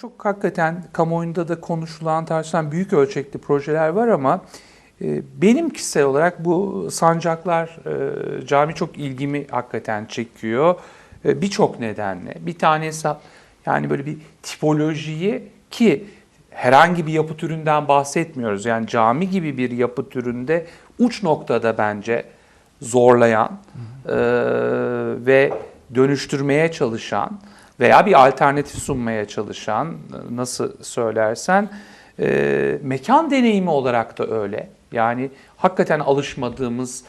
çok hakikaten kamuoyunda da konuşulan, tartışılan büyük ölçekli projeler var ama e, benim kişisel olarak bu sancaklar e, cami çok ilgimi hakikaten çekiyor. E, Birçok nedenle. Bir tanesi yani böyle bir tipolojiyi ki herhangi bir yapı türünden bahsetmiyoruz. Yani cami gibi bir yapı türünde uç noktada bence zorlayan e, ve dönüştürmeye çalışan veya bir alternatif sunmaya çalışan e, nasıl söylersen e, mekan deneyimi olarak da öyle. Yani hakikaten alışmadığımız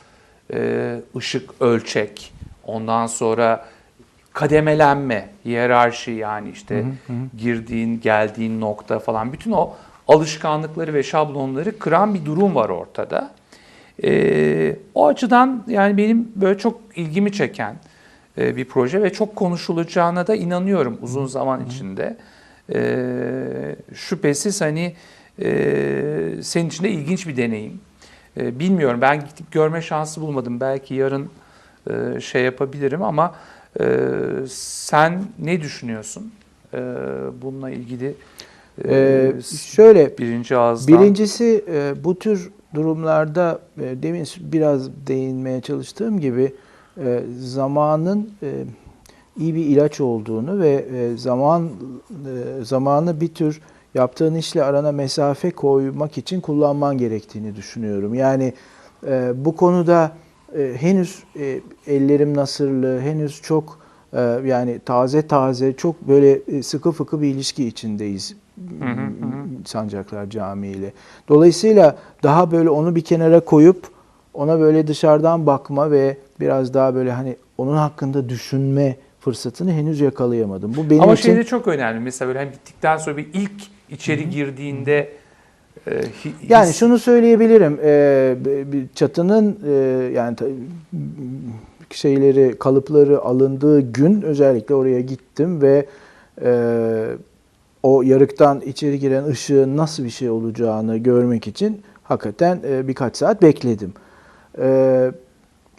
e, ışık ölçek, ondan sonra kademelenme, hiyerarşi yani işte girdiğin, geldiğin nokta falan bütün o alışkanlıkları ve şablonları kıran bir durum var ortada. Ee, o açıdan yani benim böyle çok ilgimi çeken e, bir proje ve çok konuşulacağına da inanıyorum uzun zaman içinde. Ee, şüphesiz hani e, senin için de ilginç bir deneyim. Bilmiyorum ben gidip görme şansı bulmadım. Belki yarın e, şey yapabilirim ama e, sen ne düşünüyorsun e, bununla ilgili? e, Ee, şöyle birinci ağızdan. Birincisi e, bu tür durumlarda e, demin biraz değinmeye çalıştığım gibi e, zamanın e, iyi bir ilaç olduğunu ve e, zaman e, zamanı bir tür yaptığın işle arana mesafe koymak için kullanman gerektiğini düşünüyorum. Yani e, bu konuda e, henüz e, ellerim nasırlı, henüz çok e, yani taze taze çok böyle e, sıkı fıkı bir ilişki içindeyiz Hı hı hı. Sancaklar Camii ile. Dolayısıyla daha böyle onu bir kenara koyup ona böyle dışarıdan bakma ve biraz daha böyle hani onun hakkında düşünme fırsatını henüz yakalayamadım. Bu benim Ama için şey de çok önemli. Mesela böyle hani bittikten sonra bir ilk içeri girdiğinde e, hi- Yani his- şunu söyleyebilirim. Bir çatının e, yani şeyleri kalıpları alındığı gün özellikle oraya gittim ve e, o yarıktan içeri giren ışığın nasıl bir şey olacağını görmek için hakikaten e, birkaç saat bekledim. E,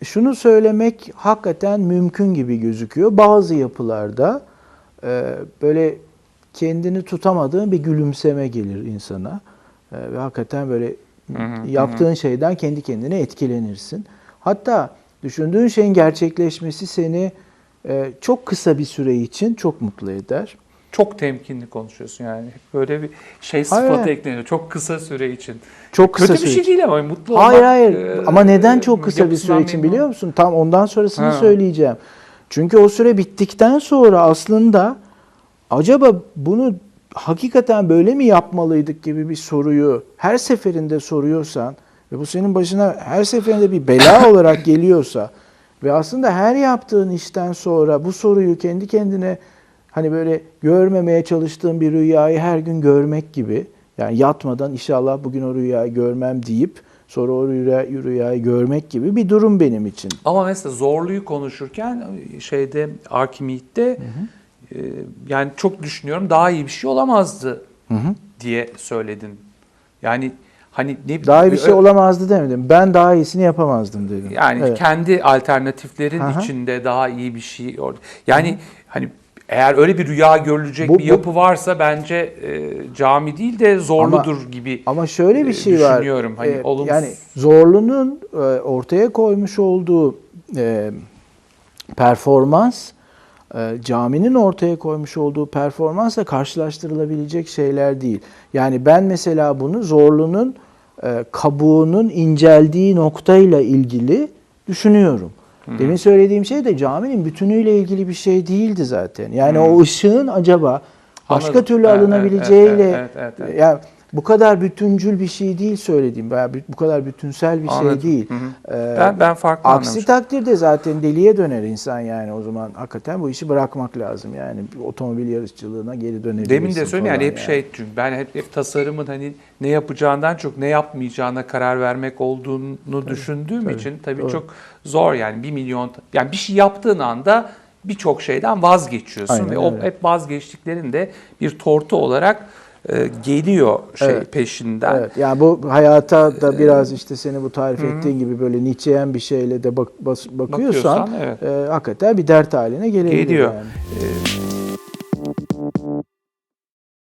şunu söylemek hakikaten mümkün gibi gözüküyor. Bazı yapılarda e, böyle kendini tutamadığın bir gülümseme gelir insana. E, ve hakikaten böyle Hı hı, hı. yaptığın şeyden kendi kendine etkilenirsin. Hatta düşündüğün şeyin gerçekleşmesi seni e, çok kısa bir süre için çok mutlu eder. Çok temkinli konuşuyorsun yani. Böyle bir şey Hayır. sıfatı ekleniyor. Çok kısa süre için. Çok kısa Kötü bir süre şey için. değil ama mutlu Hayır olmak. hayır. e, Ama neden çok kısa bir süre için biliyor musun? Tam ondan sonrasını Ha. söyleyeceğim. Çünkü o süre bittikten sonra aslında acaba bunu hakikaten böyle mi yapmalıydık gibi bir soruyu her seferinde soruyorsan ve bu senin başına her seferinde bir bela olarak geliyorsa ve aslında her yaptığın işten sonra bu soruyu kendi kendine hani böyle görmemeye çalıştığın bir rüyayı her gün görmek gibi yani yatmadan inşallah bugün o rüyayı görmem deyip sonra o rüya, rüyayı görmek gibi bir durum benim için. Ama mesela zorluyu konuşurken şeyde Arkimit'te e, yani çok düşünüyorum daha iyi bir şey olamazdı diye söyledin. Yani hani ne Daha iyi bir şey olamazdı demedim. Ben daha iyisini yapamazdım dedim. Yani Evet. kendi alternatiflerin Aha. içinde daha iyi bir şey orada. Yani hani eğer öyle bir rüya görülecek Bu- bir bu- yapı varsa bence e, cami değil de zorludur gibi. Ama şöyle bir e, şey var. düşünüyorum. Hani Ee, olumsuz- Yani zorlunun e, ortaya koymuş olduğu e, performans e, caminin ortaya koymuş olduğu performansla karşılaştırılabilecek şeyler değil. Yani ben mesela bunu zorlunun e, kabuğunun inceldiği noktayla ilgili düşünüyorum. Demin söylediğim şey de caminin bütünüyle ilgili bir şey değildi zaten. Yani o ışığın acaba başka Anladım. türlü Evet, evet, alınabileceğiyle evet, evet, evet. yani bu kadar bütüncül bir şey değil söylediğim. veya bu kadar bütünsel bir Anladım. şey değil. Hı hı. Ee, Ben- ben farklı Aksi anlamışım. takdirde zaten deliye döner insan yani o zaman hakikaten bu işi bırakmak lazım. Yani otomobil yarışçılığına geri dönebilirsin Demin de söyledim yani hep şey çünkü ben hep, hep tasarımın hani ne yapacağından çok ne yapmayacağına karar vermek olduğunu düşündüğüm tabii, için tabii doğru. çok zor yani bir milyon yani bir şey yaptığın anda birçok şeyden vazgeçiyorsun Aynen ve o hep vazgeçtiklerin de bir tortu olarak e, geliyor şey Evet. peşinden. Evet, yani bu hayata da biraz işte seni bu tarif ettiğin gibi böyle niçeyen bir şeyle de bak, bas- bakıyorsan Bakıyorsan, evet. e, hakikaten bir dert haline gelebilir Geliyor. yani. E,